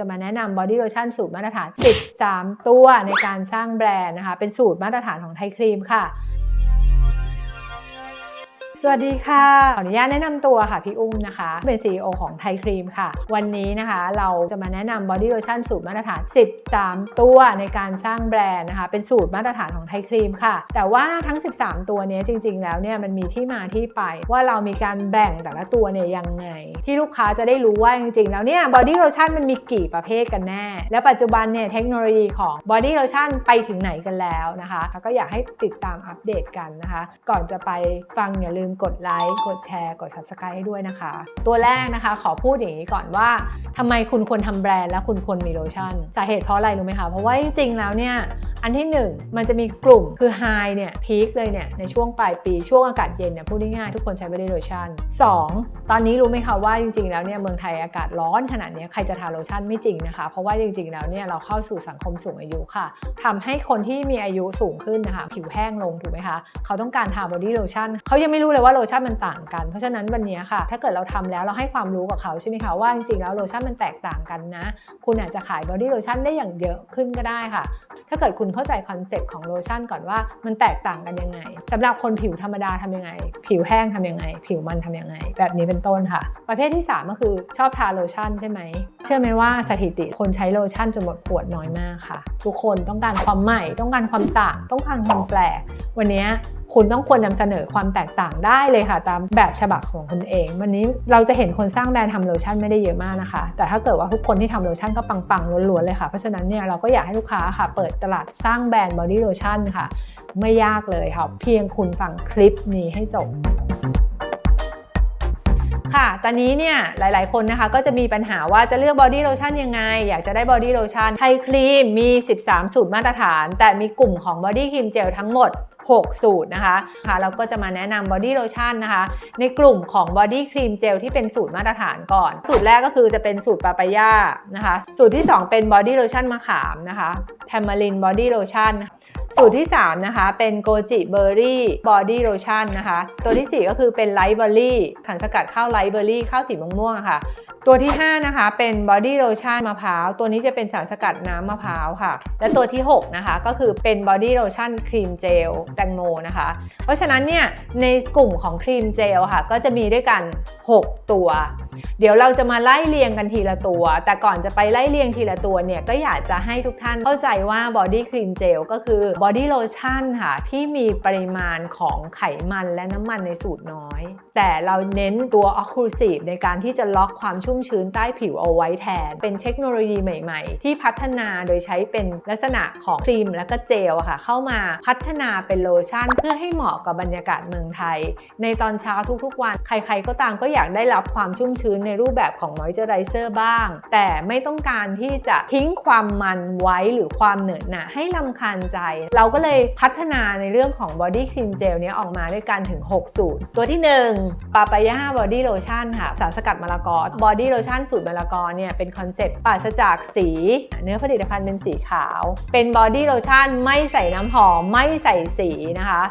จะมาแนะนำบอดี้โลชั่นสูตรมาตรฐาน 13 ตัวในการสร้างแบรนด์นะคะ เป็นสูตรมาตรฐานของไทยครีมค่ะ สวัสดีค่ะ ขออนุญาตแนะนำตัวค่ะพี่อุ้มนะคะ เป็น CEO ของไทยครีมค่ะ วันนี้นะคะเราจะมาแนะนำบอดี้โลชั่นสูตรมาตรฐาน 13 ตัวในการสร้างแบรนด์นะคะ เป็นสูตรมาตรฐานของไทยครีมค่ะ แต่ว่าทั้ง 13 ตัวนี้จริง ๆ แล้วเนี่ยมันมีที่มาที่ไป ว่าเรามีการแบ่งแต่ละตัวเนี่ยยังไง ที่ลูกค้าจะได้รู้ว่าจริง ๆ แล้วเนี่ยบอดี้โลชั่นมันมีกี่ประเภทกันแน่ และปัจจุบันเนี่ยเทคโนโลยีของบอดี้โลชั่นไปถึงไหนกันแล้วนะคะแล้วก็อยากให้ติดตามอัปเดตกันนะคะ ก่อนจะไปฟังอย่าลืมกดไลค์กดแชร์ กด Subscribe ให้ด้วยนะคะ ตัวแรกนะคะ ขอพูดอย่างนี้ก่อนว่าทำไมคุณควรทำแบรนด์และคุณควรมีโลชั่น สาเหตุเพราะอะไรรู้ไหมคะ เพราะว่าจริงๆแล้วเนี่ยอันที่ 1 มันจะมีกลุ่มคือไฮเนี่ยพีคเลยเนี่ยในช่วงปลายปีช่วงอากาศเย็นเนี่ยพูดง่ายๆทุกคนใช้บอดี้โลชั่น 2. ตอนนี้รู้ไหมคะว่าจริงๆแล้วเนี่ยเมืองไทยอากาศร้อนขนาดนี้ใครจะทาโลชั่นไม่จริงนะคะ เพราะว่าจริงๆแล้วเนี่ยเราเข้าสู่สังคมสูงอายุค่ะทำให้คนที่มีอายุสูงขึ้นนะคะ ผิวแห้งลงถูกไหมคะ เขาต้องการทาบอดี้โลชั่นเขายังไม่รู้เลยว่าโลชั่นมันต่างกัน เพราะฉะนั้นวันนี้ค่ะ ถ้าเกิดเราทำแล้วเราให้ความรู้กับเขาใช่ไหมคะว่าจริงๆแล้วโลชั่นมันแตกต่างกันนะ คุณอาจจะขายบอดี้โลชั่นได้อย่างเยอะขึ้นก็ได้ค่ะ ถ้าเกิดคุณเข้าใจคอนเซ็ปต์ของโลชั่นก่อนว่ามันแตกต่างกันยังไงสำหรับคนผิวธรรมดาทำยังไง ผิวแห้งทำยังไง ผิวมันทำยังไง แบบนี้เป็นต้นค่ะ ประเภทที่ 3 ก็คือชอบทาโลชั่นใช่ไหมเชื่อไหมว่าสถิติคนใช้โลชั่นจนหมดขวดน้อยมากค่ะ ทุกคนต้องการความใหม่ต้องการความต่าง ต้องการความแปลกวันนี้ คุณต้องควรนำเสนอความแตกต่างได้เลยค่ะ ตามแบบฉบับของคุณเอง วันนี้เราจะเห็นคนสร้างแบรนด์ทำโลชั่นไม่ได้เยอะมากนะคะ แต่ถ้าเกิดว่าทุกคนที่ทำโลชั่นก็ปังๆล้วนๆเลยค่ะ เพราะฉะนั้นเนี่ยเราก็อยากให้ลูกค้าค่ะ เปิดตลาดสร้างแบรนด์บอดี้โลชั่นค่ะ ไม่ยากเลยค่ะ เพียงคุณฟังคลิปนี้ให้จบค่ะ ตอนนี้เนี่ยหลายๆ คนนะคะก็จะมีปัญหาว่าจะเลือกบอดี้โลชั่นยังไง อยากจะได้บอดี้โลชั่นไทยครีมมี 13 สูตรมาตรฐาน แต่มีกลุ่มของบอดี้ครีมเจลทั้งหมด 6 สูตรนะคะค่ะเราก็จะมาแนะนำบอดี้โลชั่นนะคะ ในกลุ่มของบอดี้ครีมเจลที่เป็นสูตรมาตรฐานก่อน สูตรแรกก็คือจะเป็นสูตรปาปายานะคะ สูตรที่ 2 เป็นบอดี้โลชั่นมะขามนะคะแทมมารินบอดี้โลชั่นสูตรที่ 3 นะคะ เป็นโกจิเบอร์รี่บอดี้โลชั่นนะคะ ตัวที่ 4 ก็คือเป็นไลท์เบอร์รี่สารสกัดข้าวไลท์เบอร์รี่ข้าวสีม่วงๆค่ะ ตัวที่ 5 นะคะ เป็นบอดี้โลชั่นมะพร้าว ตัวนี้จะเป็นสารสกัดน้ำมะพร้าวค่ะ และตัวที่ 6 นะคะ ก็คือเป็นบอดี้โลชั่นครีมเจลแตงโมนะคะ เพราะฉะนั้นเนี่ย ในกลุ่มของครีมเจลค่ะ ก็จะมีด้วยกัน 6 ตัว เดี๋ยวเราจะมาไล่เรียงกันทีละตัว แต่ก่อนจะไปไล่เรียงทีละตัวเนี่ย ก็อยากจะให้ทุกท่านเข้าใจว่าบอดี้ครีมเจลก็คือบอดี้โลชั่นค่ะ ที่มีปริมาณของไขมันและน้ำมันในสูตรน้อย แต่เราเน้นตัวอ c c l u s i v e ในการที่จะล็อกความชุ่มชื้นใต้ผิวเอาไว้แทน เป็นเทคโนโลยีใหม่ ๆ ที่พัฒนาโดยใช้เป็นลักษณะของครีมและก็เจลอะค่ะ เข้ามาพัฒนาเป็นโลชั่น เพื่อให้เหมาะกับบรรยากาศเมืองไทย ในตอนเช้าทุกๆ วัน ใคร ๆ ก็ตามก็อยากได้รับความชุ่มชื้นในรูปแบบของมอยเจอไรเซอร์บ้าง แต่ไม่ต้องการที่จะทิ้งความมันไว้หรือความเหนอะหนะให้ลำคาญใจ เราก็เลยพัฒนาในเรื่องของบอดี้ครีมเจลนี้ออกมาด้วยกันถึง 6 สูตร ตัวที่ 1ปาปายาบอดี้โลชั่นค่ะสารสกัดมะละกอบอดี้โลชั่นสูตรมะละกอเนี่ยเป็นคอนเซ็ปต์ปราศจากสี เนื้อผลิตภัณฑ์เป็นสีขาว เป็นบอดี้โลชั่นไม่ใส่น้ำหอมไม่ใส่สีนะคะ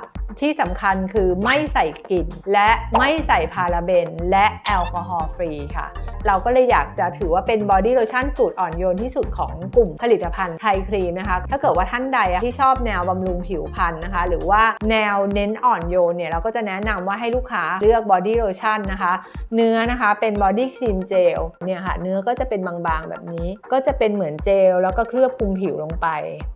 ที่สำคัญคือไม่ใส่กลิ่น และไม่ใส่พาราเบน และแอลกอฮอล์ฟรีค่ะ เราก็เลยอยากจะถือว่าเป็นบอดี้โลชั่นสูตรอ่อนโยนที่สุดของกลุ่มผลิตภัณฑ์ไทยครีมนะคะ ถ้าเกิดว่าท่านใดที่ชอบแนวบำรุงผิวพรรณนะคะ หรือว่าแนวเน้นอ่อนโยนเนี่ยเราก็จะแนะนำว่าให้ลูกค้าเลือกบอดี้โลชั่นนะคะ เนื้อนะคะเป็นบอดี้ครีมเจลเนี่ยค่ะเนื้อก็จะเป็นบางๆแบบนี้ ก็จะเป็นเหมือนเจล แล้วก็เคลือบคลุมผิวลงไป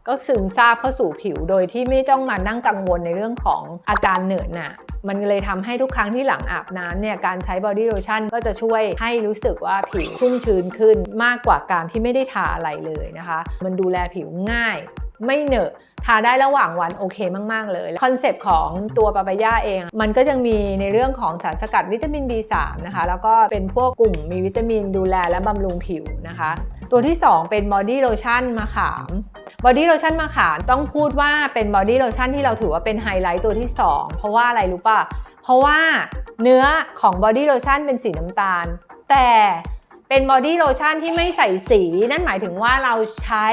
ก็ซึมซาบเข้าสู่ผิวโดยที่ไม่ต้องมานั่งกังวลในเรื่องของอาการเหนอะหนะมันเลยทำให้ทุกครั้งที่หลังอาบน้ำเนี่ยการใช้บอดี้โลชั่นก็จะช่วยให้รู้สึกว่าผิวชุ่มชื้นขึ้นมากกว่าการที่ไม่ได้ทาอะไรเลยนะคะ มันดูแลผิวง่าย ไม่เหนอะ ทาได้ระหว่างวันโอเคมาก ๆ เลยคอนเซปต์ของตัวปาปายาเอง มันก็ยังมีในเรื่องของสารสกัดวิตามิน B3 นะคะ แล้วก็เป็นพวกกลุ่มมีวิตามินดูแลและบำรุงผิวนะคะ ตัวที่ 2 เป็นบอดี้โลชั่นมะขามบอดี้โลชั่นมะขามต้องพูดว่าเป็นบอดี้โลชั่นที่เราถือว่าเป็นไฮไลท์ตัวที่ 2 เพราะว่าอะไรรู้ป่ะ เพราะว่าเนื้อของบอดี้โลชั่นเป็นสีน้ำตาล แต่ เป็นบอดี้โลชั่นที่ไม่ใส่สี นั่นหมายถึงว่าเราใช้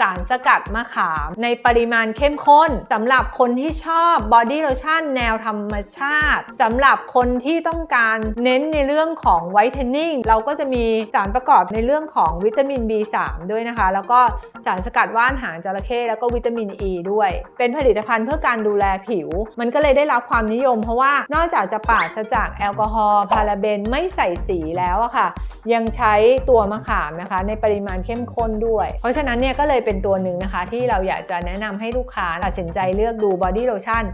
สารสกัดมะขาม ในปริมาณเข้มข้นสำหรับคนที่ชอบบอดี้โลชั่นแนวธรรมชาติสำหรับคนที่ต้องการเน้นในเรื่องของไวท์เทนนิ่งเราก็จะมีสารประกอบในเรื่องของวิตามิน B3 ด้วยนะคะ แล้วก็สารสกัดว่านหางจระเข้แล้วก็วิตามิน E ด้วย เป็นผลิตภัณฑ์เพื่อการดูแลผิว มันก็เลยได้รับความนิยม เพราะว่านอกจากจะปราศจากแอลกอฮอล์พาราเบนไม่ใส่สีแล้วอะค่ะ ยังใช้ตัวมะขามนะคะ ในปริมาณเข้มข้นด้วย เพราะฉะนั้นเนี่ยก็เลยเป็นตัวหนึ่งนะคะ ที่เราอยากจะแนะนำให้ลูกค้าตัดสินใจเลือกดูบอดี้โลชั่น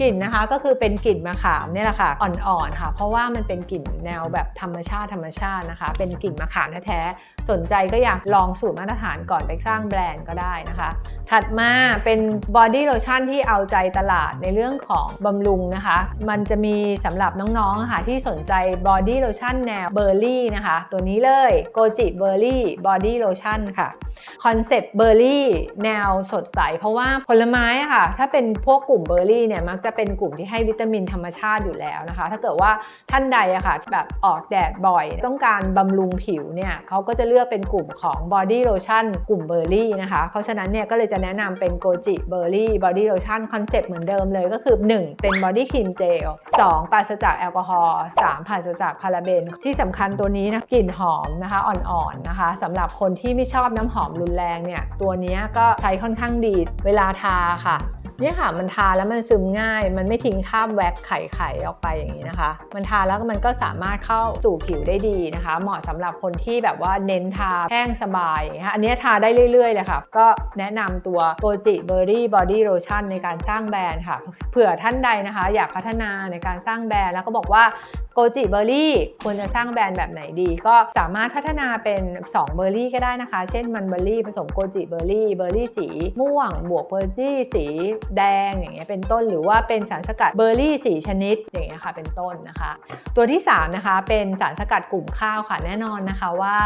กลิ่นนะคะก็คือเป็นกลิ่นมะขามเนี่ยแหละค่ะอ่อนๆค่ะ เพราะว่ามันเป็นกลิ่นแนวแบบธรรมชาติธรรมชาตินะคะ เป็นกลิ่นมะขามแท้ๆสนใจก็อยากลองสูตรมาตรฐานก่อนไปสร้างแบรนด์ก็ได้นะคะ ถัดมาเป็นบอดี้โลชั่นที่เอาใจตลาดในเรื่องของบำรุงนะคะ มันจะมีสำหรับน้องๆค่ะที่สนใจบอดี้โลชั่นแนวเบอร์รี่นะคะ ตัวนี้เลยโกจิเบอร์รี่บอดี้โลชั่นค่ะคอนเซปต์เบอร์รี่แนวสดใส เพราะว่าผลไม้ค่ะ ถ้าเป็นพวกกลุ่มเบอร์รี่เนี่ยมักจะเป็นกลุ่มที่ให้วิตามินธรรมชาติอยู่แล้วนะคะ ถ้าเกิดว่าท่านใดอะค่ะแบบออกแดดบ่อย ต้องการบำรุงผิวเนี่ยเขาก็จะเลือกเป็นกลุ่มของบอดี้โลชั่นกลุ่มเบอร์รี่นะคะ เพราะฉะนั้นเนี่ยก็เลยจะแนะนำเป็นโกจิเบอร์รี่บอดี้โลชั่นคอนเซปต์เหมือนเดิมเลยก็คือ 1 เป็นบอดี้ครีมเจล2ปราศจากแอลกอฮอล์3ปราศจากพาราเบนที่สำคัญตัวนี้นะกลิ่นหอมนะคะอ่อนๆนะคะสำหรับคนที่ไม่ชอบน้ำหอมรุนแรงเนี่ยตัวนี้ก็ใช้ค่อนข้างดีเวลาทาค่ะ เนี่ยค่ะมันทาแล้วมันซึมง่าย มันไม่ทิ้งคราบแว็กไข่ๆออกไปอย่างนี้นะคะ มันทาแล้วมันก็สามารถเข้าสู่ผิวได้ดีนะคะ เหมาะสำหรับคนที่แบบว่าเน้นทาแห้งสบายนะคะอันนี้ทาได้เรื่อยๆเลยค่ะ ก็แนะนำตัวโปจิเบอร์รี่บอดี้โลชั่นในการสร้างแบรนด์ค่ะ เผื่อท่านใดนะคะ อยากพัฒนาในการสร้างแบรนด์แล้วก็บอกว่าโกจิเบอร์รี่ควรจะสร้างแบรนด์แบบไหนดี ก็สามารถพัฒนาเป็น 2 เบอร์รี่ก็ได้นะคะ เช่นมันเบอร์รี่ผสมโกจิเบอร์รี่เบอร์รี่สีม่วง บวกเบอร์รี่สีแดงอย่างเงี้ยเป็นต้นหรือว่าเป็นสารสกัดเบอร์รี่สีชนิดอย่างเงี้ยค่ะเป็นต้นนะคะ ตัวที่ 3 นะคะ เป็นสารสกัดกลุ่มข้าวค่ะแน่นอนนะคะว่า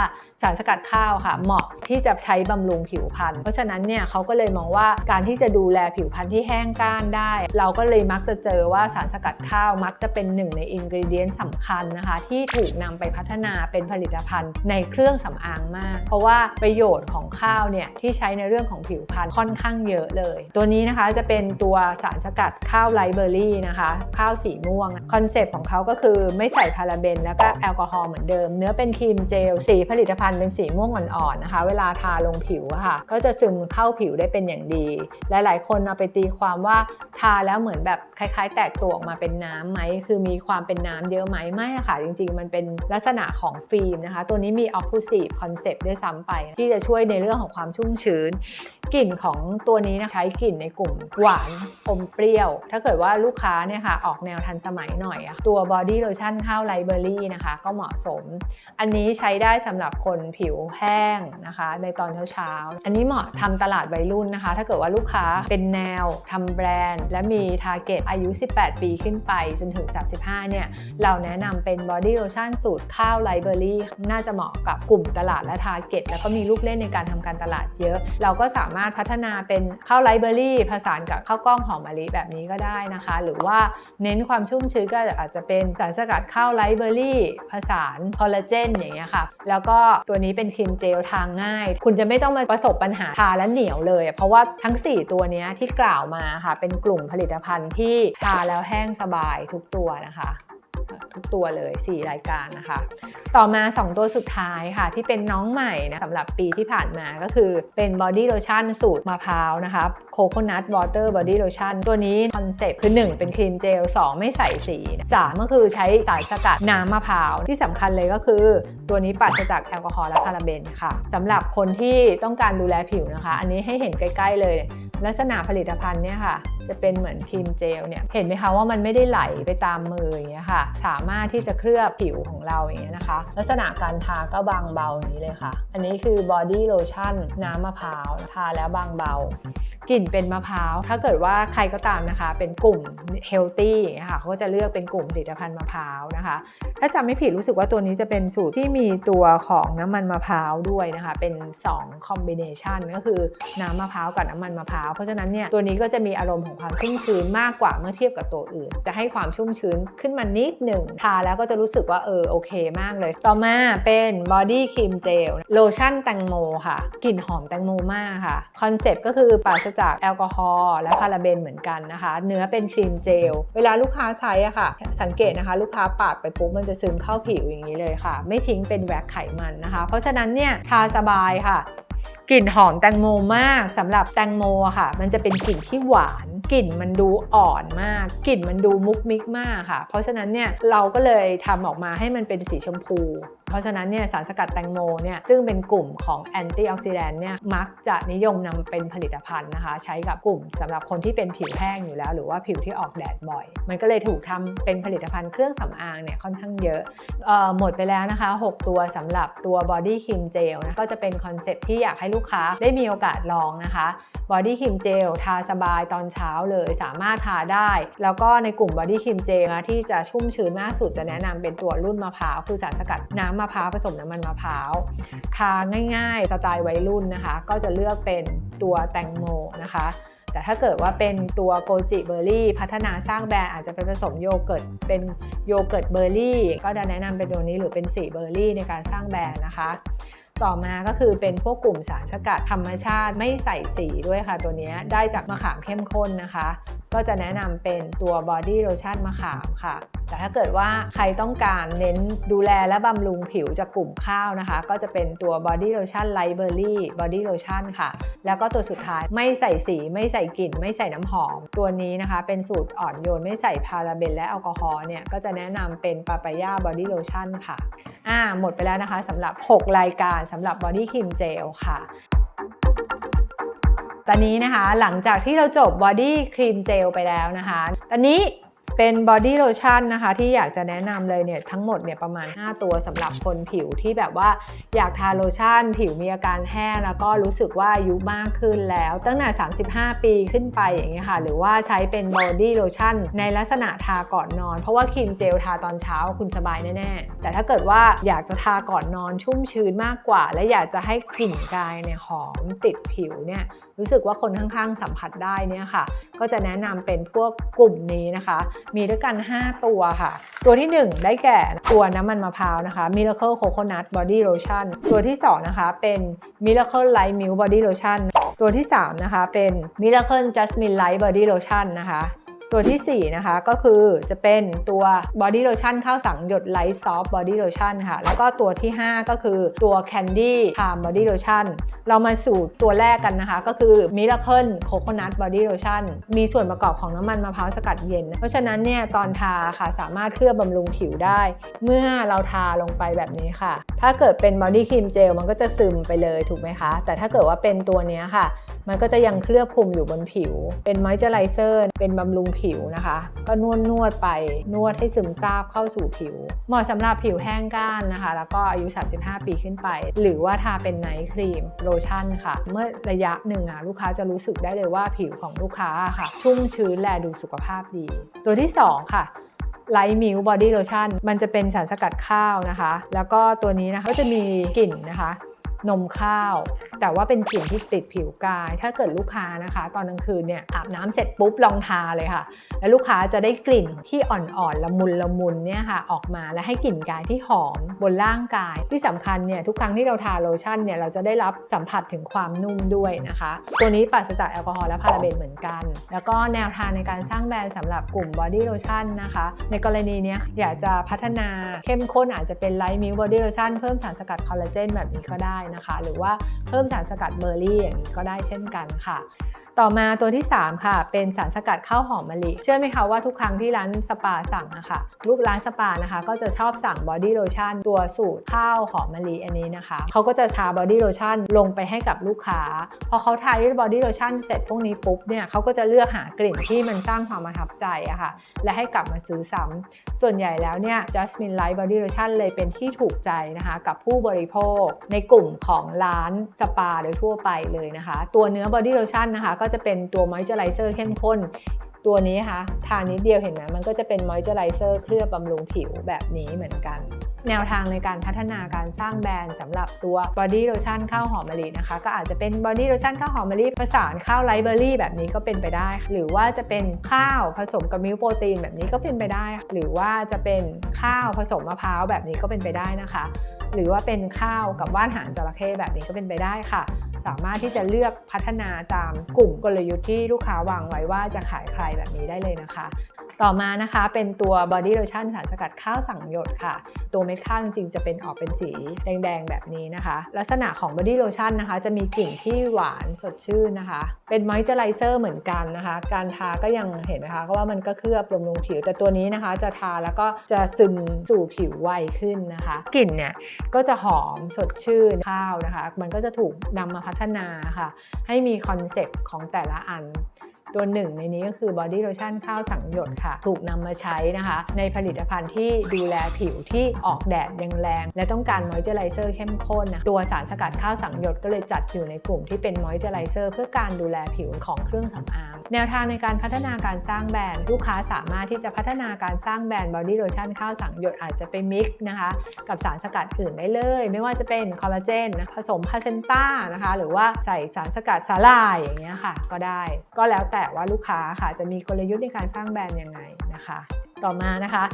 สารสกัดข้าวค่ะ เหมาะที่จะใช้บำรุงผิวพรรณเพราะฉะนั้นเนี่ยเขาก็เลยมองว่าการที่จะดูแลผิวพรรณที่แห้งก้านได้ เราก็เลยมักจะเจอว่าสารสกัดข้าวมักจะเป็นหนึ่งในอินกริเดียนสำคัญนะคะ ที่ถูกนำไปพัฒนาเป็นผลิตภัณฑ์ในเครื่องสำอางมาก เพราะว่าประโยชน์ของข้าวเนี่ยที่ใช้ในเรื่องของผิวพรรณค่อนข้างเยอะเลย ตัวนี้นะคะจะเป็นตัวสารสกัดข้าวไลเบอร์รี่นะคะข้าวสีม่วงคอนเซปต์ของเขาก็คือไม่ใส่พาราเบน แล้วก็แอลกอฮอล์เหมือนเดิม เนื้อเป็นครีมเจลสีผลิตภัณฑ์เป็นสีม่วงอ่อนๆนะคะ เวลาทาลงผิวอะค่ะ ก็จะซึมเข้าผิวได้เป็นอย่างดี หลายๆ คนเอาไปตีความว่าทาแล้วเหมือนแบบคล้าย ๆ แตกตัวออกมาเป็นน้ำไหมคือมีความเป็นน้ำเยอะไหมไม่อะค่ะจริง ๆ มันเป็นลักษณะของฟิล์มนะคะ ตัวนี้มี occlusive concept ด้วยซ้ำไป ที่จะช่วยในเรื่องของความชุ่มชื้น กลิ่นของตัวนี้นะคะใช้กลิ่นในกลุ่มหวานอมเปรี้ยว ถ้าเกิดว่าลูกค้าเนี่ยค่ะออกแนวทันสมัยหน่อยอะตัวบอดี้โลชั่นข้าวไลเบอรี่นะคะ ก็เหมาะสม อันนี้ใช้ได้สำหรับคนผิวแห้งนะคะ ในตอนเช้าๆอันนี้เหมาะทำตลาดวัยรุ่นนะคะ ถ้าเกิดว่าลูกค้าเป็นแนวทำแบรนด์ และมีทาร์เก็ตอายุ 18 ปีขึ้นไปจนถึง 35 เนี่ยเราแนะนำเป็นบอดี้โลชั่นสูตรข้าวไลเบอรี่น่าจะเหมาะกับกลุ่มตลาดและทาร์เก็ตแล้วก็มีลูกเล่นในการทำการตลาดเยอะ เราก็สามารถพัฒนาเป็นข้าวไลเบอรี่ผสานกับข้าวกล้องหอมมะลิแบบนี้ก็ได้นะคะ หรือว่าเน้นความชุ่มชื้นก็อาจจะเป็นสารสกัดข้าวไลเบอรี่ผสานคอลลาเจนอย่างเงี้ยค่ะแล้วก็ตัวนี้เป็นครีมเจลทางง่าย คุณจะไม่ต้องมาประสบปัญหาทาแล้วเหนียวเลย เพราะว่าทั้ง 4 ตัวนี้ที่กล่าวมาค่ะเป็นกลุ่มผลิตภัณฑ์ที่ทาแล้วแห้งสบายทุกตัวนะคะ ทุกตัวเลย 4 รายการนะคะ ต่อมา 2 ตัวสุดท้ายค่ะที่เป็นน้องใหม่นะสำหรับปีที่ผ่านมาก็คือเป็นบอดี้โลชั่นสูตรมะพร้าวนะคะ โคโคนัทวอเตอร์บอดี้โลชั่นตัวนี้คอนเซปต์คือ 1 เป็นครีมเจล 2 ไม่ใส่สีสามก็คือใช้สารสกัดน้ำมะพร้าวที่สำคัญเลยก็คือ ตัวนี้ปราศจากแอลกอฮอล์และพาราเบนค่ะสำหรับคนที่ต้องการดูแลผิวนะคะ อันนี้ให้เห็นใกล้ ๆ เลย ลักษณะผลิตภัณฑ์เนี่ยค่ะจะเป็นเหมือนครีมเจลเนี่ยเห็นไหมคะว่ามันไม่ได้ไหลไปตามมืออย่างเงี้ยค่ะ สามารถที่จะเคลือบผิวของเราอย่างเงี้ยนะคะ ลักษณะการทาก็บางเบาอย่างนี้เลยค่ะ อันนี้คือบอดี้โลชั่นน้ำมะพร้าวทาแล้วบางเบา กลิ่นเป็นมะพร้าว ถ้าเกิดว่าใครก็ตามนะคะ เป็นกลุ่มเฮลตี้อย่างเงี้ยค่ะเขาก็จะเลือกเป็นกลุ่มผลิตภัณฑ์มะพร้าวนะคะ ถ้าจำไม่ผิดรู้สึกว่าตัวนี้จะเป็นสูตรที่มีตัวของน้ำมันมะพร้าวด้วยนะคะ เป็น2 combination ก็คือน้ำมะพร้าวกับน้ำมันมะพร้าว เพราะฉะนั้นเนี่ยตัวนี้ก็จะมีอารมณ์ของความชุ่มชื้นมากกว่าเมื่อเทียบกับตัวอื่น จะให้ความชุ่มชื้นขึ้นมานิดหนึ่งทาแล้วก็จะรู้สึกว่าเออโอเคมากเลย ต่อมาเป็น body cream gel โลชั่นแตงโมค่ะกลิ่นหอมแตงโมมากค่ะคอนเซปต์ก็คือปราศจากแอลกอฮอล์และพาราเบนเหมือนกันนะคะ เนื้อเป็นครีมเจล เวลาลูกค้าใช้อะค่ะ สังเกตนะคะ ลูกค้าปาดไปปุ๊บมันจะซึมเข้าผิวอย่างนี้เลยค่ะ ไม่ทิ้งเป็นแว็กไขมันนะคะ เพราะฉะนั้นเนี่ยทาสบายค่ะกลิ่นหอมแตงโมมากสำหรับแตงโมค่ะ มันจะเป็นกลิ่นที่หวานกลิ่นมันดูอ่อนมาก กลิ่นมันดูมุกมิกมากค่ะ เพราะฉะนั้นเนี่ยเราก็เลยทำออกมาให้มันเป็นสีชมพู เพราะฉะนั้นเนี่ยสารสกัดแตงโมเนี่ยซึ่งเป็นกลุ่มของแอนตี้ออกซิแดนต์เนี่ยมักจะนิยมนำเป็นผลิตภัณฑ์นะคะ ใช้กับกลุ่มสำหรับคนที่เป็นผิวแห้งอยู่แล้ว หรือว่าผิวที่ออกแดดบ่อย มันก็เลยถูกทำเป็นผลิตภัณฑ์เครื่องสำอางเนี่ยค่อนข้างเยอะออหมดไปแล้วนะคะ 6 ตัวสำหรับตัว Body Cream Gel นะก็จะเป็นคอนเซปที่อยากให้ลูกค้าได้มีโอกาสลองนะคะ Body Cream Gel ทาสบายตอนเช้าเลยสามารถทาได้ แล้วก็ในกลุ่ม Body Cream Gel นะที่จะชุ่มชื้นมากสุดจะแนะนำเป็นตัวรุ่นมะพร้าวคือสารสกัดน้ำมะพร้าวผสมน้ำมันมะพร้าวทาง่ายๆ สไตล์วัยรุ่นนะคะ ก็จะเลือกเป็นตัวแตงโมนะคะแต่ถ้าเกิดว่าเป็นตัวโกจิเบอร์รี่พัฒนาสร้างแบรนด์อาจจะเป็นผสมโยเกิร์ตเป็นโยเกิร์ตเบอร์รี่ก็จะแนะนำเป็นตัวนี้หรือเป็นสีเบอร์รี่ในการสร้างแบรนด์นะคะ ต่อมาก็คือเป็นพวกกลุ่มสารสกัดธรรมชาติไม่ใส่สีด้วยค่ะ ตัวนี้ได้จากมะขามเข้มข้นนะคะ ก็จะแนะนำเป็นตัวบอดี้โลชั่นมะขามค่ะ แต่ถ้าเกิดว่าใครต้องการเน้นดูแลและบำรุงผิวจากกลุ่มข้าวนะคะ ก็จะเป็นตัวบอดี้โลชั่นไลท์เบอร์รี่บอดี้โลชั่นค่ะ แล้วก็ตัวสุดท้ายไม่ใส่สีไม่ใส่กลิ่น ไม่ใส่น้ำหอม ตัวนี้นะคะเป็นสูตรอ่อนโยนไม่ใส่พาราเบนและแอลกอฮอล์เนี่ยก็จะแนะนำเป็นปาปายาบอดี้โลชั่นค่ะอ่าหมดไปแล้วนะคะสำหรับ 6 รายการสำหรับบอดี้ครีมเจลค่ะ ตอนนี้นะคะ หลังจากที่เราจบบอดี้ครีมเจลไปแล้วนะคะ ตอนนี้เป็นบอดี้โลชั่นนะคะที่อยากจะแนะนำเลยเนี่ยทั้งหมดเนี่ยประมาณ 5 ตัวสำหรับคนผิวที่แบบว่าอยากทาโลชั่น ผิวมีอาการแห้งแล้วก็รู้สึกว่าอายุมากขึ้นแล้ว ตั้งแต่ 35 ปีขึ้นไปอย่างเงี้ยค่ะหรือว่าใช้เป็นบอดี้โลชั่นในลักษณะทาก่อนนอน เพราะว่าครีมเจลทาตอนเช้าคุณสบายแน่ๆ แต่ถ้าเกิดว่าอยากจะทาก่อนนอนชุ่มชื้นมากกว่า และอยากจะให้กลิ่นกายเนี่ยหอมติดผิวเนี่ย รู้สึกว่าคนข้างๆสัมผัสได้เนี่ยค่ะ ก็จะแนะนำเป็นพวกกลุ่มนี้นะคะ มีด้วยกัน 5 ตัวค่ะ ตัวที่ 1 ได้แก่ตัวน้ำมันมะพร้าวนะคะ Miracle Coconut Body Lotion ตัวที่ 2 นะคะ เป็น Miracle Light Milk Body Lotion ตัวที่ 3 นะคะ เป็น Miracle Jasmine Light Body Lotion นะคะ ตัวทีสี่ 4 นะคะก็คือจะเป็นตัว Body Lotion ข้าวสังหยด Light Soft Body Lotion ค่ะ แล้วก็ตัวที่ 5 ก็คือตัว Candy Palm Body Lotion เรามาสู่ตัวแรกกันนะคะ ก็คือ Miracle Coconut Body Lotion มีส่วนประกอบของน้ำมันมะพร้าวสกัดเย็น เพราะฉะนั้นเนี่ยตอนทาค่ะสามารถเคลือบบำรุงผิวได้ เมื่อเราทาลงไปแบบนี้ค่ะ ถ้าเกิดเป็น Body Cream Gel มันก็จะซึมไปเลยถูกไหมคะ แต่ถ้าเกิดว่าเป็นตัวนี้ค่ะ มันก็จะยังเคลือบคลุมอยู่บนผิว เป็นมอยเจอไรเซอร์เป็นบำรุงผิวนะคะ ก็นวดนวดไปนวดให้ซึมซาบเข้าสู่ผิว เหมาะสำหรับผิวแห้งก้านนะคะ แล้วก็อายุ 35 ปีขึ้นไป หรือว่าทาเป็นไนท์ครีมโลชั่นค่ะ เมื่อระยะหนึ่งอะลูกค้าจะรู้สึกได้เลยว่าผิวของลูกค้าค่ะ ชุ่มชื้นและดูสุขภาพดี ตัวที่ 2 ค่ะไลท์มิลบอดี้โลชั่นมันจะเป็นสารสกัดข้าวนะคะ แล้วก็ตัวนี้นะคะก็จะมีกลิ่นนะคะ นมข้าว แต่ว่าเป็นกลิ่นที่ติดผิวกาย ถ้าเกิดลูกค้านะคะ ตอนกลางคืนเนี่ยอาบน้ำเสร็จปุ๊บลองทาเลยค่ะ แล้วลูกค้าจะได้กลิ่นที่อ่อนๆละมุนละมุนเนี่ยค่ะออกมาและให้กลิ่นกายที่หอมบนร่างกาย ที่สำคัญเนี่ยทุกครั้งที่เราทาโลชั่นเนี่ยเราจะได้รับสัมผัสถึงความนุ่มด้วยนะคะ ตัวนี้ปราศจากแอลกอฮอล์และพาราเบนเหมือนกัน แล้วก็แนวทางในการสร้างแบรนด์สำหรับกลุ่มบอดี้โลชั่นนะคะ ในกรณีเนี้ยอยากจะพัฒนาเข้มข้นอาจจะเป็นไลท์มิลบอดี้โลชั่นเพิ่มสารสกัดคอลลาเจนแบบนี้ก็ได้นะคะ หรือว่าเพิ่มสารสกัดเบอร์รี่อย่างนี้ก็ได้เช่นกันค่ะ ต่อมาตัวที่ 3 ค่ะ เป็นสารสกัดข้าวหอมมะลิ เชื่อไหมคะว่าทุกครั้งที่ร้านสปาสั่งนะคะลูกร้านสปานะคะ ก็จะชอบสั่งบอดี้โลชั่นตัวสูตรข้าวหอมมะลิอันนี้นะคะเขาก็จะทาบอดี้โลชั่นลงไปให้กับลูกค้า พอเขาทาด้วยบอดี้โลชั่นเสร็จพวกนี้ปุ๊บเนี่ยเขาก็จะเลือกหากลิ่นที่มันสร้างความประทับใจอะค่ะและให้กลับมาซื้อซ้ำส่วนใหญ่แล้วเนี่ย Jasmine Light Body Lotion เลยเป็นที่ถูกใจนะคะ กับผู้บริโภคในกลุ่มของร้านสปาโดยทั่วไปเลยนะคะ ตัวเนื้อบอดี้โลชั่นนะคะก็ก็จะเป็นตัว moisturizer เข้มข้น ตัวนี้ค่ะทานิดเดียวเห็นไหมมันก็จะเป็น moisturizer เคลือบบำรุงผิวแบบนี้เหมือนกัน แนวทางในการพัฒนาการสร้างแบรนด์สำหรับตัว body lotion ข้าวหอมมะลินะคะ ก็อาจจะเป็น body lotion ข้าวหอมมะลิผสานข้าวไรเบอรี่แบบนี้ก็เป็นไปได้ หรือว่าจะเป็นข้าวผสมกับมิลโปรตีนแบบนี้ก็เป็นไปได้ หรือว่าจะเป็นข้าวผสมมะพร้าวแบบนี้ก็เป็นไปได้นะคะ หรือว่าเป็นข้าวกับว่านหางจระเข้แบบนี้ก็เป็นไปได้ค่ะ สามารถที่จะเลือกพัฒนาตามกลุ่มกลยุทธ์ที่ลูกค้าวางไว้ว่าจะขายใครแบบนี้ได้เลยนะคะ ต่อมานะคะเป็นตัว body lotion สารสกัดข้าวสังหยดค่ะ ตัวเม็ดข้าวจริงๆจะเป็นออกเป็นสีแดงๆ แบบนี้นะคะ ลักษณะของ body lotion นะคะจะมีกลิ่นที่หวานสดชื่นนะคะ เป็น moisturizer เหมือนกันนะคะ การทาก็ยังเห็นไหมคะก็ว่ามันก็เคลือบบำรุงผิว แต่ตัวนี้นะคะจะทาแล้วก็จะซึมสู่ผิวไวขึ้นนะคะ กลิ่นเนี่ยก็จะหอมสดชื่นข้าวนะคะ มันก็จะถูกนำมาพัฒนาค่ะ ให้มีคอนเซปต์ของแต่ละอัน ตัวหนึ่งในนี้ก็คือ body lotion ข้าวสังหยดค่ะ ถูกนำมาใช้นะคะ ในผลิตภัณฑ์ที่ดูแลผิวที่ออกแดดแรงๆและต้องการ moisturizer เข้มข้นนะตัวสารสกัดข้าวสังหยดก็เลยจัดอยู่ในกลุ่มที่เป็น moisturizer เพื่อการดูแลผิวของเครื่องสำอางแนวทางในการพัฒนาการสร้างแบรนด์ลูกค้าสามารถที่จะพัฒนาการสร้างแบรนด์ body lotion ข้าวสังหยดอาจจะไปมิกซ์นะคะกับสารสกัดอื่นได้เลย ไม่ว่าจะเป็นคอลลาเจนผสมพาเซนต้านะคะหรือว่าใส่สารสกัดสาลายอย่างเงี้ยค่ะก็ได้ก็แล้วแต่แต่ว่าลูกค้าค่ะจะมีกลยุทธ์ในการสร้างแบรนด์ยังไงนะคะ ต่อมานะคะ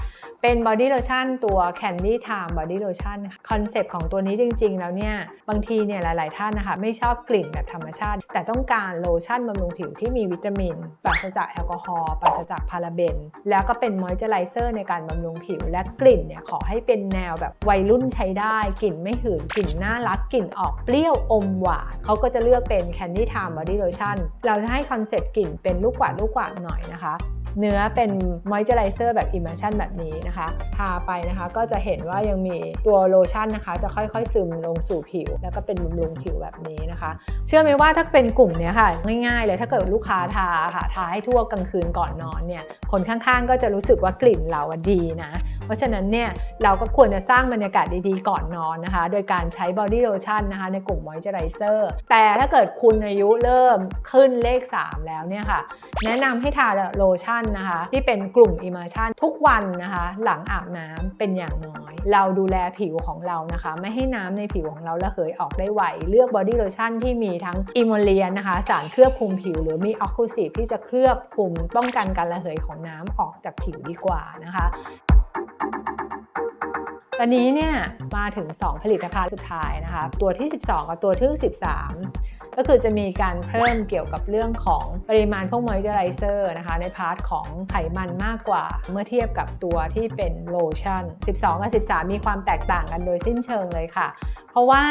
เป็น body lotion ตัว Candy Time body lotion คอนเซปต์ของตัวนี้จริง ๆ แล้วเนี่ย บางทีเนี่ยหลาย ๆ ท่านนะคะ ไม่ชอบกลิ่นแบบธรรมชาติ แต่ต้องการโลชั่นบำรุงผิวที่มีวิตามิน ปราศจากแอลกอฮอล์ปราศจากพาราเบน แล้วก็เป็นมอยเจอไรเซอร์ในการบำรุงผิว และกลิ่นเนี่ย ขอให้เป็นแนวแบบวัยรุ่นใช้ได้กลิ่นไม่หืนกลิ่นน่ารักกลิ่นออกเปรี้ยวอมหวานเขาก็จะเลือกเป็น Candy Time body lotion เราจะให้คอนเซปต์กลิ่นเป็นลูกกวาดลูกกวาดหน่อยนะคะ เนื้อเป็นมอยเจอไรเซอร์แบบ immersion แบบนี้นะคะ ทาไปนะคะก็จะเห็นว่ายังมีตัวโลชั่นนะคะ จะค่อยๆ ซึมลงสู่ผิว แล้วก็เป็นบำรุงผิวแบบนี้นะคะ เชื่อไหมว่าถ้าเป็นกลุ่มเนี้ยค่ะ ง่ายๆเลยถ้าเกิดลูกค้าทาค่ะทาให้ทั่วกลางคืนก่อนนอนเนี่ยคนข้างๆ ก็จะรู้สึกว่ากลิ่นเราดีนะ เพราะฉะนั้นเนี่ยเราก็ควรจะสร้างบรรยากาศดีๆก่อนนอนนะคะ โดยการใช้บอดี้โลชั่นนะคะในกลุ่มมอยเจอไรเซอร์แต่ถ้าเกิดคุณอายุเริ่มขึ้นเลข 3 แล้วเนี่ยค่ะ แนะนำให้ทาโลชั่นนะคะที่เป็นกลุ่มอิม r ชันทุกวันนะคะหลังอาบน้ำเป็นอย่างน้อย เราดูแลผิวของเรานะคะ ไม่ให้น้ำในผิวของเราระเหยออกได้ไวเลือกบอดี้โลชั่นที่มีทั้งอิโมเลียนนะคะสารเคลือบคลุมผิว หรือมีออกคูซีฟที่จะเคลือบคลุมป้องกันการระเหยของน้ำออกจากผิวดีกว่านะคะตอนนี้เนี่ยมาถึง 2 ผลิตภัณฑ์สุดท้ายนะคะ ตัวที่ 12 กับตัวที่ 13 ก็คือจะมีการเพิ่มเกี่ยวกับเรื่องของปริมาณพวกมอยเจอไรเซอร์นะคะในพาร์ทของไขมันมากกว่า เมื่อเทียบกับตัวที่เป็นโลชั่น 12 กับ 13 มีความแตกต่างกันโดยสิ้นเชิงเลยค่ะ เพราะว่า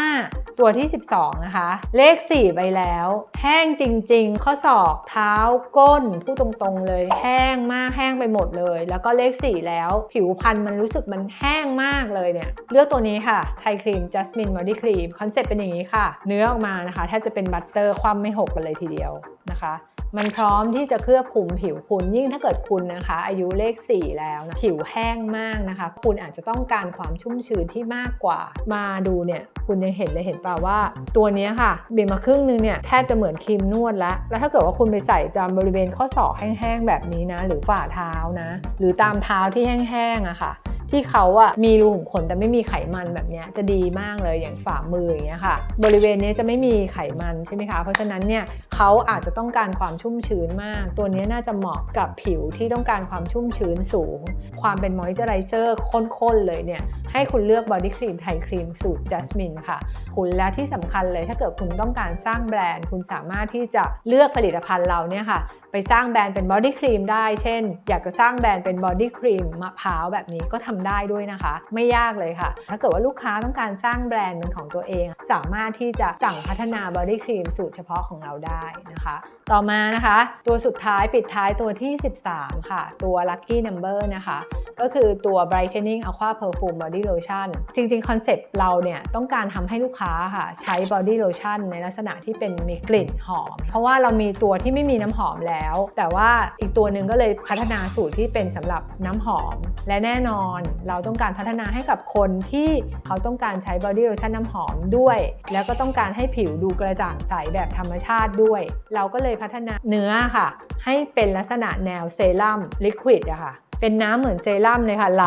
ตัวที่ 12 นะคะ เลข 4 ไปแล้ว แห้งจริง ๆ ข้อศอกเท้าก้นพูดตรงๆเลย แห้งมากแห้งไปหมดเลย แล้วก็เลข 4 แล้ว ผิวพรรณมันรู้สึกมันแห้งมากเลยเนี่ยเลือกตัวนี้ค่ะไทยครีมจัสมินบอดี้ครีมคอนเซ็ปต์เป็นอย่างนี้ค่ะ เนื้อออกมานะคะแทบจะเป็นบัตเตอร์ความไม่หกกันเลยทีเดียวนะคะ มันพร้อมที่จะเคลือบคลุมผิวคุณยิ่งถ้าเกิดคุณนะคะ อายุเลข 4 แล้วนะผิวแห้งมากนะคะ คุณอาจจะต้องการความชุ่มชื้นที่มากกว่า มาดูเนี่ยคุณยังเห็นเลยเห็นเปล่าว่า ตัวนี้ค่ะบีบมาครึ่งนึงเนี่ยแทบจะเหมือนครีมนวดแล้ว แล้วถ้าเกิดว่าคุณไปใส่ตามบริเวณข้อศอกแห้งๆแบบนี้นะ หรือฝ่าเท้านะ หรือตามเท้าที่แห้งๆอะค่ะ ที่เขาอะมีรูขุมขนแต่ไม่มีไขมันแบบนี้จะดีมากเลยอย่างฝ่ามืออย่างเงี้ยค่ะ บริเวณนี้จะไม่มีไขมันใช่ไหมคะ เพราะฉะนั้นเนี่ยเขาอาจจะต้องการความชุ่มชื้นมาก ตัวนี้น่าจะเหมาะกับผิวที่ต้องการความชุ่มชื้นสูง ความเป็นมอยเจอไรเซอร์ข้นๆเลยเนี่ย ให้คุณเลือกบอดี้ครีมไทยครีมสูตรจัสมินค่ะ คุณและที่สำคัญเลยถ้าเกิดคุณต้องการสร้างแบรนด์ คุณสามารถที่จะเลือกผลิตภัณฑ์เราเนี่ยค่ะ ไปสร้างแบรนด์เป็นบอดี้ครีมได้ เช่น อยากจะสร้างแบรนด์เป็นบอดี้ครีมมะพร้าวแบบนี้ก็ทำได้ด้วยนะคะ ไม่ยากเลยค่ะ ถ้าเกิดว่าลูกค้าต้องการสร้างแบรนด์เป็นของตัวเอง สามารถที่จะสั่งพัฒนาบอดี้ครีมสูตรเฉพาะของเราได้นะคะ ต่อมานะคะ ตัวสุดท้ายปิดท้ายตัวที่ 13 ค่ะ ตัว Lucky Number นะคะ ก็คือตัว Brightening Aqua Perfume Body ดี้โลชั่นจริงๆ คอนเซปต์เราเนี่ย ต้องการทำให้ลูกค้าค่ะ ใช้บอดี้โลชั่นในลักษณะที่เป็นมีกลิ่นหอม เพราะว่าเรามีตัวที่ไม่มีน้ำหอมแล้ว แต่ว่าอีกตัวหนึ่งก็เลยพัฒนาสูตรที่เป็นสำหรับน้ำหอม และแน่นอนเราต้องการพัฒนาให้กับคนที่เขาต้องการใช้บอดี้โลชั่นน้ำหอมด้วย แล้วก็ต้องการให้ผิวดูกระจ่างใสแบบธรรมชาติด้วย เราก็เลยพัฒนาเนื้อค่ะ ให้เป็นลักษณะแนวเซรั่มลิควิดอะค่ะ เป็นน้ำเหมือนเซรั่มเลยค่ะ ไหล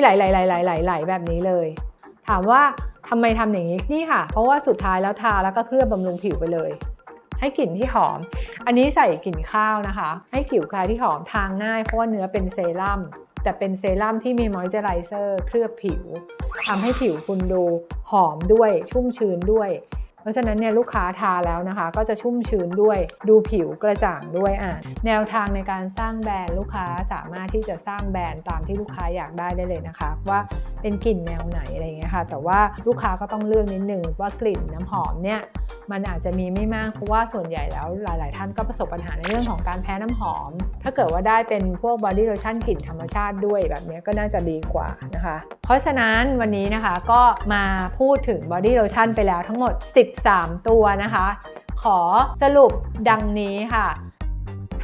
ไหลไหลไหลไหลไหลไหลแบบนี้เลย ถามว่าทำไมทำอย่างนี้นี่ค่ะ เพราะว่าสุดท้ายแล้วทาแล้วก็เคลือบบำรุงผิวไปเลย ให้กลิ่นที่หอม อันนี้ใส่กลิ่นข้าวนะคะ ให้ผิวคลายที่หอมทางง่ายเพราะว่าเนื้อเป็นเซรั่มแต่เป็นเซรั่มที่มีมอยเจอไรเซอร์เคลือบผิวทำให้ผิวคุณดูหอมด้วยชุ่มชื้นด้วย เพราะฉะนั้นเนี่ยลูกค้าทาแล้วนะคะ ก็จะชุ่มชื้นด้วยดูผิวกระจ่างด้วยอะแนวทางในการสร้างแบรนด์ลูกค้าสามารถที่จะสร้างแบรนด์ตามที่ลูกค้าอยากได้ได้เลยนะคะว่า เป็นกลิ่นแนวไหนอะไรเงี้ยค่ะ แต่ว่าลูกค้าก็ต้องเลือกนิดนึงว่ากลิ่นน้ำหอมเนี่ยมันอาจจะมีไม่มากเพราะว่าส่วนใหญ่แล้วหลาย ๆ ท่านก็ประสบปัญหาในเรื่องของการแพ้น้ำหอม ถ้าเกิดว่าได้เป็นพวกบอดี้โลชั่นกลิ่นธรรมชาติด้วยแบบนี้ก็น่าจะดีกว่านะคะ เพราะฉะนั้นวันนี้นะคะก็มาพูดถึงบอดี้โลชั่นไปแล้วทั้งหมด 13 ตัวนะคะ ขอสรุปดังนี้ค่ะ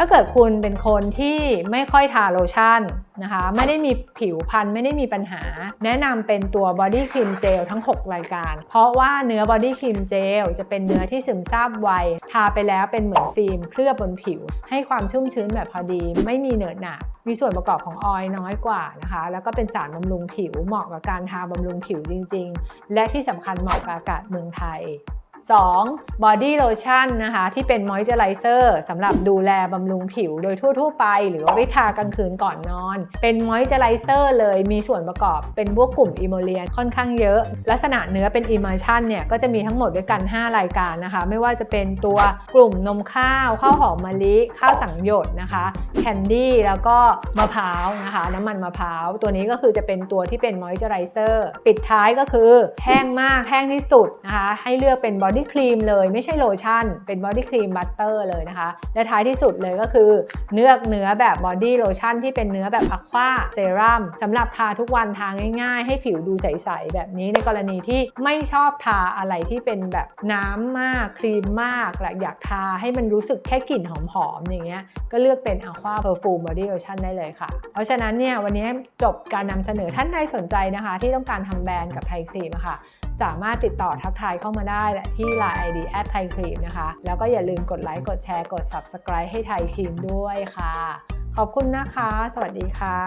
ถ้าเกิดคุณเป็นคนที่ไม่ค่อยทาโลชั่นนะคะ ไม่ได้มีผิวพรรณไม่ได้มีปัญหา แนะนำเป็นตัวบอดี้ครีมเจลทั้ง 6 รายการ เพราะว่าเนื้อบอดี้ครีมเจลจะเป็นเนื้อที่ซึมซาบไว ทาไปแล้วเป็นเหมือนฟิล์มเคลือบบนผิว ให้ความชุ่มชื้นแบบพอดี ไม่มีเหนอหนะมีส่วนประกอบของออยล์น้อยกว่านะคะ แล้วก็เป็นสารบำรุงผิวเหมาะกับการทาบำรุงผิวจริง ๆ และที่สำคัญเหมาะกับอากาศเมืองไทย 2. Body Lotion นะคะที่เป็น Moisturizer สำหรับดูแลบำรุงผิวโดยทั่ว ๆ ไป หรือว่าไว้ทากลางคืนก่อนนอน เป็น Moisturizer เลยมีส่วนประกอบเป็นพวกกลุ่ม e m o l i e n ค่อนข้างเยอะ ลักษณะเนื้อเป็น Emulsion เนี่ยก็จะมีทั้งหมดด้วยกัน 5 รายการนะคะ ไม่ว่าจะเป็นตัวกลุ่มนมข้าวข้าวหอมมะลิ ข้าวสังหยดนะคะแคนดี้แล้วก็มะพร้าวนะคะน้ำมันมะพร้าว ตัวนี้ก็คือจะเป็นตัวที่เป็น Moisturizer ปิดท้ายก็คือแห้งมากแห้งที่สุดนะคะให้เลือกเป็น Body ครีมเลยไม่ใช่โลชั่น เป็นบอดี้ครีมบัตเตอร์เลยนะคะ และท้ายที่สุดเลยก็คือเลือกเนื้อแบบบอดี้โลชั่นที่เป็นเนื้อแบบอะควาเซรั่มสำหรับทาทุกวันทาง่ายๆ ให้ผิวดูใสๆ แบบนี้ในกรณีที่ไม่ชอบทาอะไรที่เป็นแบบน้ำมากครีมมากและอยากทาให้มันรู้สึกแค่กลิ่นหอมๆอย่างเงี้ยก็เลือกเป็นอะควาเพอร์ฟูมบอดี้โลชั่นได้เลยค่ะ เพราะฉะนั้นเนี่ยวันนี้จบการนำเสนอท่านใดสนใจนะคะ ที่ต้องการทำแบรนด์กับไทยครีมะค่ะ สามารถติดต่อทักทายเข้ามาได้และที่ Line ID แอดไทยครีมนะคะ แล้วก็อย่าลืมกดไลค์กดแชร์กด Subscribe ให้ไทยครีมด้วยค่ะ ขอบคุณนะคะ สวัสดีค่ะ